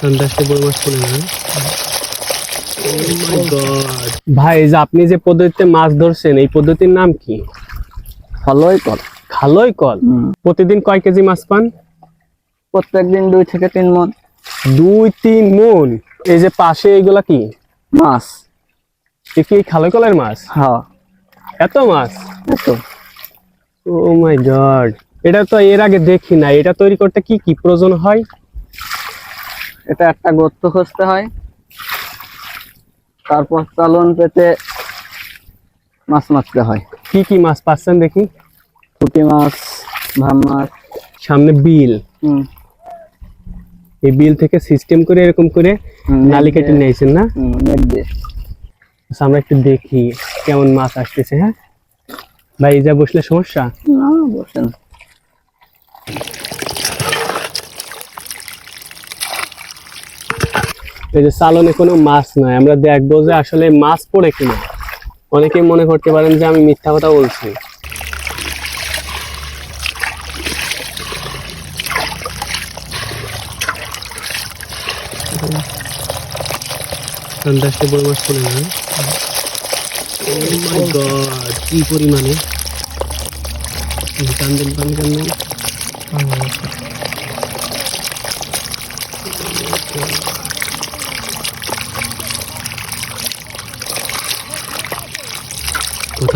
সন্ধ্যাতে বড় মাছ পড়ে না Oh ভাই যে আপনি যে পদ্ধতিতে মাছ ধরছেন এই পদ্ধতির নাম কি? ভালোই কল। খালই কল? প্রতিদিন কয় কেজি মাছ পান? প্রত্যেকদিন দুই থেকে তিন মন। দুই তিন মন? এই যে পাশে এগুলা কি? মাছ। এ কি খালই কলের মাছ? হ্যাঁ। এত মাছ? এতো। ও মাই গড এটা তো এর আগে দেখি না এটা তৈরি করতে কি কি প্রয়োজন হয়? এটা একটা গর্ত খুঁজতে হয়। তারপর চালন পেতে মাছ মারতে হয়। কি কি মাছ পাচ্ছেন দেখি? পুঁটি মাছ ভাম মাছ। সামনে বিল। হুম, এই বিল থেকে সিস্টেম করে এরকম করে নালি কেটে নিয়েছেন না। আচ্ছা, আমরা একটু দেখি কেমন মাছ আসতেছে হ্যাঁ? ভাই যা বসলে সমস্যা? না বসেন এই যে সালনে কোনো মাছ নাই। আমরা দেখব যে আসলে মাছ পড়ে কিনা। অনেকেই মনে করতে পারেন যে আমি মিথ্যা কথা বলছি। Oh কি পরিমাণে।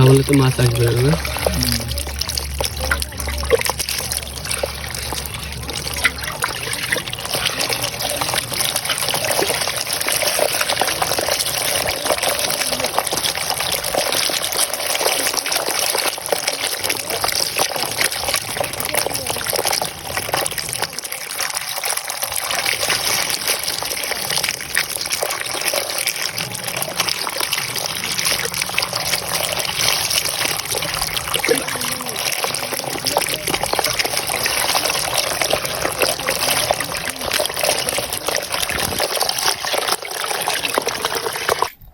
কথা তো মাছ আসবে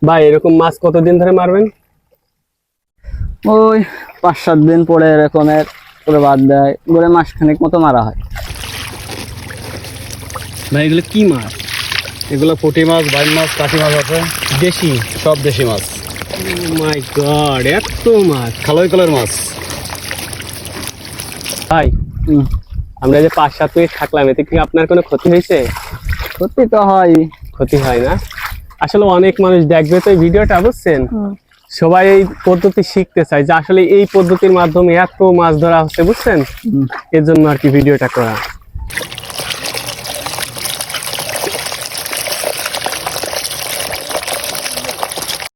ভাই এরকম মাছ কতদিন ধরে মারবেন? ওই পাঁচ সাত দিন পরে এরকমের করে বাদ দেয় গড়ে মাসখানেক মতো মারা হয়। ভাই এগুলো কি মাছ? এগুলো পুঁটি মাছ বাইন মাছ কাঠি মাছ আছে। দেশি সব দেশি মাছ। মাই গড এত মাছ। খালই কলের মাছ। ভাই আমরা যে পাঁচ সাত মিনিট থাকলাম এতে কি আপনার কোনো ক্ষতি হয়েছে? সত্যি তো হয়। ক্ষতি হয় না? আসলে অনেক মানুষ দেখবে তো এই ভিডিওটা বুঝছেন? সবাই এই পদ্ধতি শিখতে চায় যে আসলে এই পদ্ধতির মাধ্যমে এত মাছ ধরা হচ্ছে বুঝছেন। এর জন্য আর কি ভিডিওটা করা।